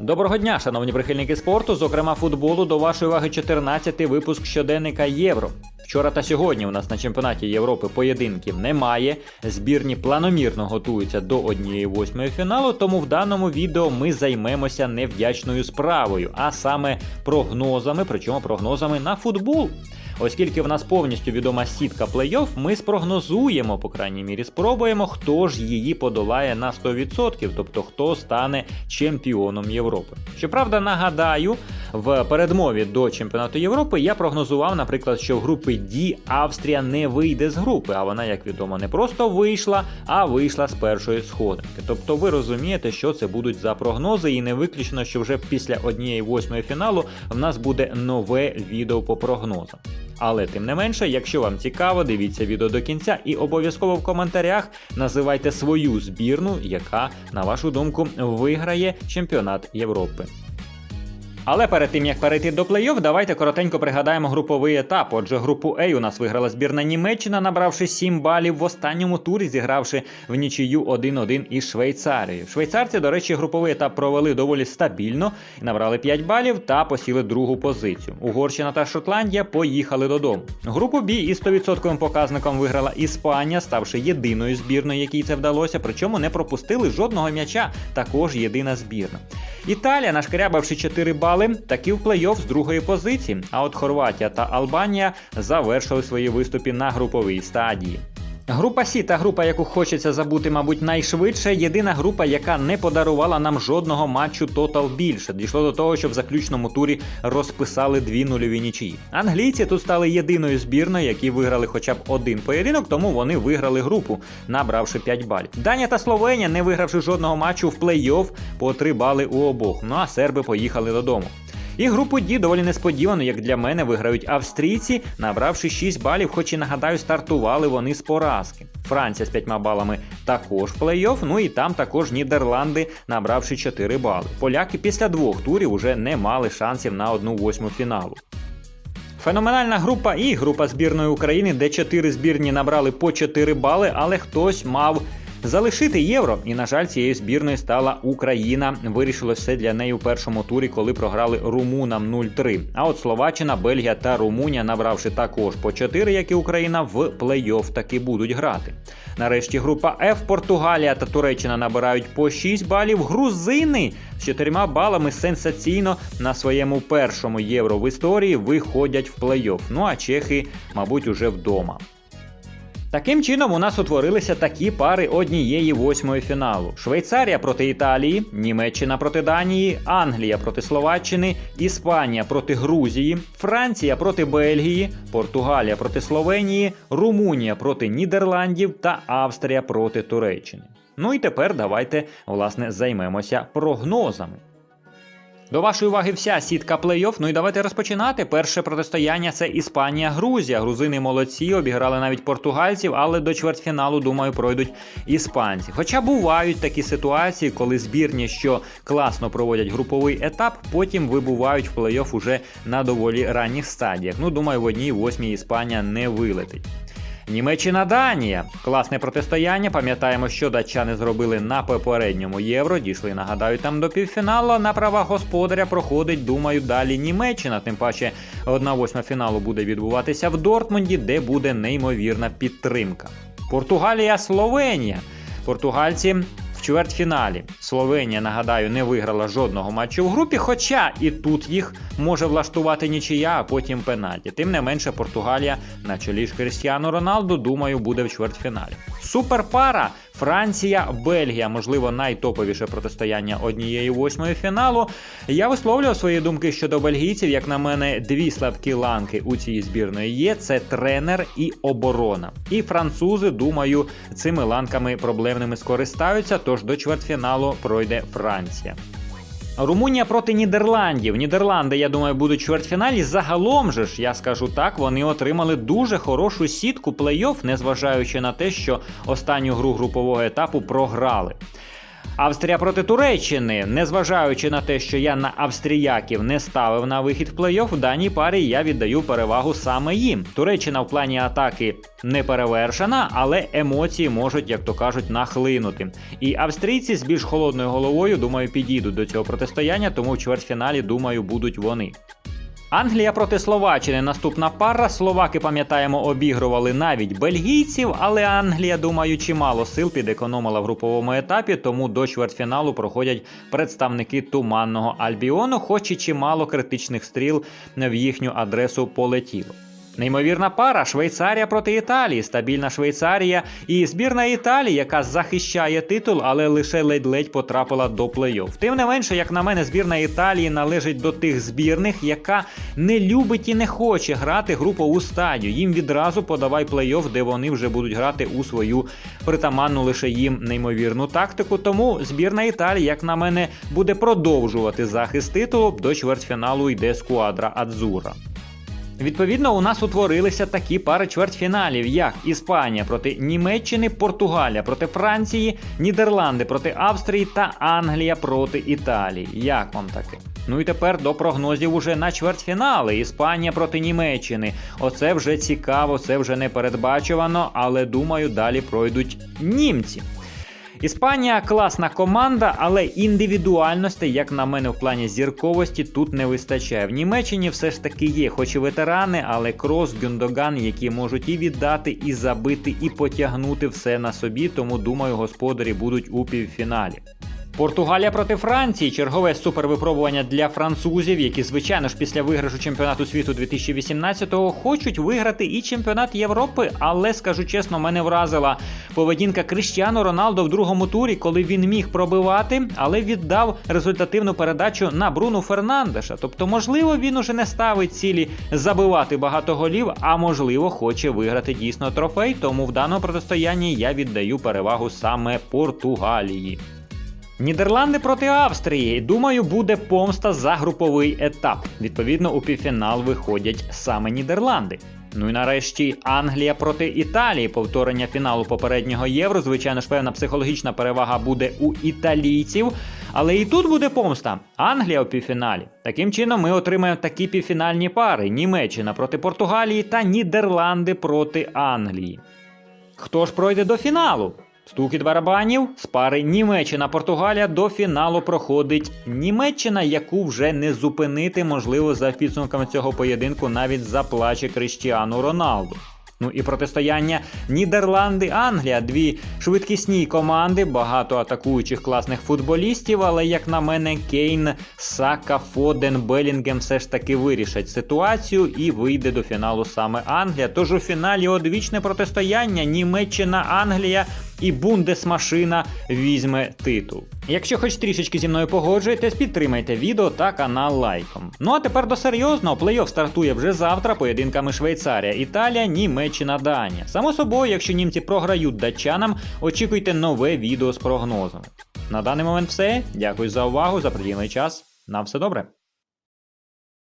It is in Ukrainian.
Доброго дня, шановні прихильники спорту, зокрема футболу, до вашої уваги 14-й випуск щоденника Євро. Вчора та сьогодні у нас на чемпіонаті Європи поєдинків немає. Збірні планомірно готуються до 1-8 фіналу, тому в даному відео ми займемося невдячною справою, а саме прогнозами, причому прогнозами на футбол. Оскільки в нас повністю відома сітка плей-офф, ми спрогнозуємо, по крайній мірі, спробуємо, хто ж її подолає на 100%, тобто хто стане чемпіоном Європи. Щоправда, нагадаю, в передмові до чемпіонату Європи я прогнозував, наприклад, що в групи D Австрія не вийде з групи, а вона, як відомо, не просто вийшла, а вийшла з першої сходинки. Тобто ви розумієте, що це будуть за прогнози, і не виключно, що вже після однієї восьмої фіналу в нас буде нове відео по прогнозам. Але тим не менше, якщо вам цікаво, дивіться відео до кінця і обов'язково в коментарях називайте свою збірну, яка, на вашу думку, виграє чемпіонат Європи. Але перед тим як перейти до плей-офф, давайте коротенько пригадаємо груповий етап. Отже, групу А у нас виграла збірна Німеччина, набравши 7 балів в останньому турі, зігравши в нічию 1-1 із Швейцарією. Швейцарці, до речі, груповий етап провели доволі стабільно, набрали 5 балів та посіли другу позицію. Угорщина та Шотландія поїхали додому. Групу Б із 100% показником виграла Іспанія, ставши єдиною збірною, якій це вдалося. Причому не пропустили жодного м'яча. Також єдина збірна. Італія, нашкрябавши 4 бали, таки в плей-офф з другої позиції. А от Хорватія та Албанія завершили свої виступи на груповій стадії. Група Сі та група, яку хочеться забути, мабуть, найшвидше. Єдина група, яка не подарувала нам жодного матчу тотал більше. Дійшло до того, що в заключному турі розписали дві нульові нічиї. Англійці тут стали єдиною збірною, які виграли хоча б один поєдинок, тому вони виграли групу, набравши 5 балів. Данія та Словенія, не вигравши жодного матчу в плей-офф, по 3 бали у обох. Ну а серби поїхали додому. І групу Ді доволі несподівано, як для мене, виграють австрійці, набравши 6 балів, хоч і нагадаю, стартували вони з поразки. Франція з 5 балами також в плей-офф, ну і там також Нідерланди, набравши 4 бали. Поляки після двох турів уже не мали шансів на одну восьму фіналу. Феноменальна група і група збірної України, де 4 збірні набрали по 4 бали, але хтось мав Залишити євро, і на жаль, цією збірною стала Україна. Вирішило все для неї у першому турі, коли програли румунам 0-3. А от Словаччина, Бельгія та Румунія, набравши також по 4, як і Україна, в плей-офф таки будуть грати. Нарешті група F, Португалія та Туреччина набирають по 6 балів. Грузини з 4 балами сенсаційно на своєму першому євро в історії виходять в плей-офф. Ну а чехи, мабуть, уже вдома. Таким чином, у нас утворилися такі пари однієї восьмої фіналу: Швейцарія проти Італії, Німеччина проти Данії, Англія проти Словаччини, Іспанія проти Грузії, Франція проти Бельгії, Португалія проти Словенії, Румунія проти Нідерландів та Австрія проти Туреччини. Ну і тепер давайте власне займемося прогнозами. До вашої уваги вся сітка плей-офф. Ну і давайте розпочинати. Перше протистояння це Іспанія-Грузія. Грузини молодці, обіграли навіть португальців, але до чвертьфіналу, думаю, пройдуть іспанці. Хоча бувають такі ситуації, коли збірні, що класно проводять груповий етап, потім вибувають в плей-офф уже на доволі ранніх стадіях. Ну, думаю, в одній восьмій Іспанія не вилетить. Німеччина Данія. Класне протистояння. Пам'ятаємо, що датчани зробили на попередньому євро. Дійшли, нагадаю, там до півфіналу. На права господаря проходить, думаю, далі Німеччина. Тим паче, одна восьма фіналу буде відбуватися в Дортмунді, де буде неймовірна підтримка. Португалія, Словенія. Португальці. В чвертьфіналі Словенія, нагадаю, не виграла жодного матчу в групі, хоча і тут їх може влаштувати нічия, а потім пенальті. Тим не менше, Португалія на чолі ж Крістіану Роналду, думаю, буде в чвертьфіналі. Суперпара Франція, Бельгія, можливо, найтоповіше протистояння однієї восьмої фіналу. Я висловлював свої думки щодо бельгійців. Як на мене, дві слабкі ланки у цій збірної є: це тренер і оборона. І французи, думаю, цими ланками проблемними скористаються. Тож до чвертьфіналу пройде Франція. Румунія проти Нідерландів. Нідерланди, я думаю, будуть чвертьфіналі. Загалом же ж, я скажу так, вони отримали дуже хорошу сітку плей-офф, незважаючи на те, що останню гру групового етапу програли. Австрія проти Туреччини. Незважаючи на те, що я на австріяків не ставив на вихід в плей-офф, в даній парі я віддаю перевагу саме їм. Туреччина в плані атаки не перевершена, але емоції можуть, як то кажуть, нахлинути. І австрійці з більш холодною головою, думаю, підійдуть до цього протистояння, тому в чвертьфіналі, думаю, будуть вони. Англія проти Словаччини. Наступна пара. Словаки, пам'ятаємо, обігрували навіть бельгійців, але Англія, думаю, чимало сил підекономила в груповому етапі, тому до чвертьфіналу проходять представники туманного Альбіону, хоч і чимало критичних стріл в їхню адресу полетіло. Неймовірна пара Швейцарія проти Італії, стабільна Швейцарія і збірна Італії, яка захищає титул, але лише ледь-ледь потрапила до плей-офф. Тим не менше, як на мене, збірна Італії належить до тих збірних, яка не любить і не хоче грати групову стадію. Їм відразу подавай плей-офф, де вони вже будуть грати у свою притаманну лише їм неймовірну тактику. Тому збірна Італії, як на мене, буде продовжувати захист титулу. До чвертьфіналу йде скуадра Адзура. Відповідно, у нас утворилися такі пари чвертьфіналів, як Іспанія проти Німеччини, Португалія проти Франції, Нідерланди проти Австрії та Англія проти Італії. Як вам таке? Ну і тепер до прогнозів уже на чвертьфінали. Іспанія проти Німеччини. Оце вже цікаво, це вже не передбачувано, але думаю, далі пройдуть німці. Іспанія класна команда, але індивідуальності, як на мене, в плані зірковості тут не вистачає. В Німеччині все ж таки є, хоч і ветерани, але крос, Гюндоган, які можуть і віддати, і забити, і потягнути все на собі. Тому думаю, господарі будуть у півфіналі. Португалія проти Франції чергове супервипробування для французів, які, звичайно ж, після виграшу чемпіонату світу 2018-го хочуть виграти і чемпіонат Європи. Але скажу чесно, мене вразила поведінка Кріштіану Роналдо в другому турі, коли він міг пробивати, але віддав результативну передачу на Бруну Фернандеша. Тобто, можливо, він уже не ставить цілі забивати багато голів, а можливо, хоче виграти дійсно трофей. Тому в даному протистоянні я віддаю перевагу саме Португалії. Нідерланди проти Австрії. Думаю, буде помста за груповий етап. Відповідно, у півфінал виходять саме Нідерланди. Ну і нарешті Англія проти Італії. Повторення фіналу попереднього євро. Звичайно ж, певна психологічна перевага буде у італійців. Але і тут буде помста. Англія у півфіналі. Таким чином, ми отримаємо такі півфінальні пари: Німеччина проти Португалії та Нідерланди проти Англії. Хто ж пройде до фіналу? Стукіт барабанів з пари Німеччина-Португалія до фіналу проходить Німеччина, яку вже не зупинити, можливо, за підсумками цього поєдинку навіть заплаче Кріштіану Роналду. Ну і протистояння Нідерланди-Англія. Дві швидкісні команди, багато атакуючих класних футболістів. Але, як на мене, Кейн, Сака, Фоден, Белінгем все ж таки вирішать ситуацію і вийде до фіналу саме Англія. Тож у фіналі одвічне протистояння Німеччина-Англія і Бундесмашина візьме титул. Якщо хоч трішечки зі мною погоджуєтесь, підтримайте відео та канал лайком. Ну а тепер до серйозного плей-офф стартує вже завтра поєдинками Швейцарія, Італія, Німеччина, Данія. Само собою, якщо німці програють датчанам, очікуйте нове відео з прогнозом. На даний момент все. Дякую за увагу, за приділений час. На все добре.